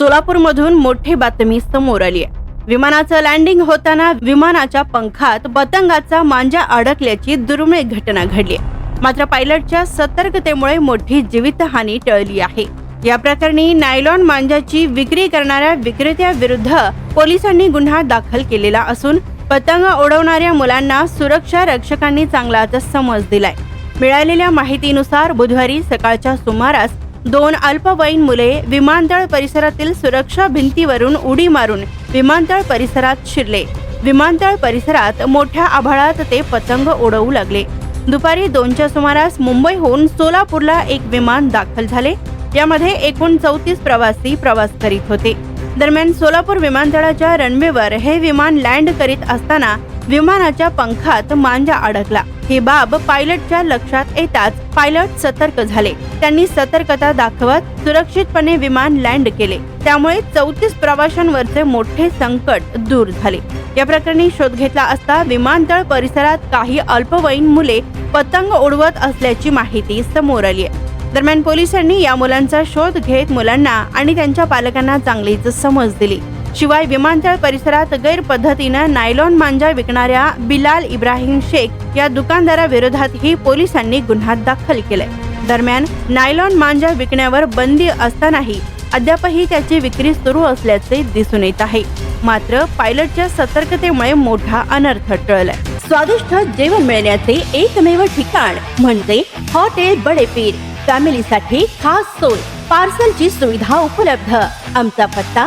सोलापूरमधून मोठी बातमी समोर आली आहे. विमानाचं लँडिंग होताना विमानाच्या पंखात पतंगाचा मांजा अडकल्याची दुर्मिळ घटना घडली आहे. मात्र पायलटच्या सतर्कतेमुळे मोठी जीवितहानी टळली आहे. या प्रकरणी नायलॉन मांजाची विक्री करणाऱ्या विक्रेत्याविरुद्ध पोलिसांनी गुन्हा दाखल केलेला असून पतंग उडवणाऱ्या मुलांना सुरक्षा रक्षकांनी चांगलाच समज दिलाय. मिळालेल्या माहितीनुसार बुधवारी सकाळच्या सुमारास दोन अल्पवयीन मुले विमानतळ परिसरातील सुरक्षा भिंतीवरून उडी मारून विमानतळ परिसरात शिरले. विमानतळ परिसरात मोठ्या आभाळात ते पतंग उडवू लागले. दुपारी दोनच्या सुमारास मुंबईहून सोलापूरला एक विमान दाखल झाले. यामध्ये एकूण चौतीस प्रवासी प्रवास करीत होते. दरम्यान सोलापूर विमानतळाच्या रनवेवर हे विमान लँड करीत असताना विमानाच्या पंखात मांजा अडकला. ही बाब पायलटच्या लक्षात येताच पायलट सतर्क झाले. त्यांनी सतर्कता दाखवत सुरक्षितपणे विमान लँड केले. त्यामुळे चौतीस प्रवाशांवरचे मोठे संकट दूर झाले. या प्रकरणी शोध घेतला असता विमानतळ परिसरात काही अल्पवयीन मुले पतंग उडवत असल्याची माहिती समोर आली आहे. दरम्यान पोलिसांनी या मुलांचा शोध घेत मुलांना आणि त्यांच्या पालकांना चांगलीच समज दिली. शिवाय विमानतळ परिसरात गैरपद्धतीनं नायलॉन मांजा विकणाऱ्या बिलाल इब्राहिम शेख या दुकानदाराविरोधातही पोलिसांनी गुन्हा दाखल केलाय. दरम्यान नायलॉन मांजा विकण्यावर बंदी असतानाही अद्यापही त्याची विक्री सुरू असल्याचे दिसून येत आहे. मात्र पायलटच्या सतर्कतेमुळे मोठा अनर्थ टळलाय. स्वादिष्ट जेवण मिळण्याचे एकमेव ठिकाण म्हणजे हॉटेल बडेपीर. फॅमिलीसाठी खास सोय पार्सलची सुविधा उपलब्ध. आमचा पत्ता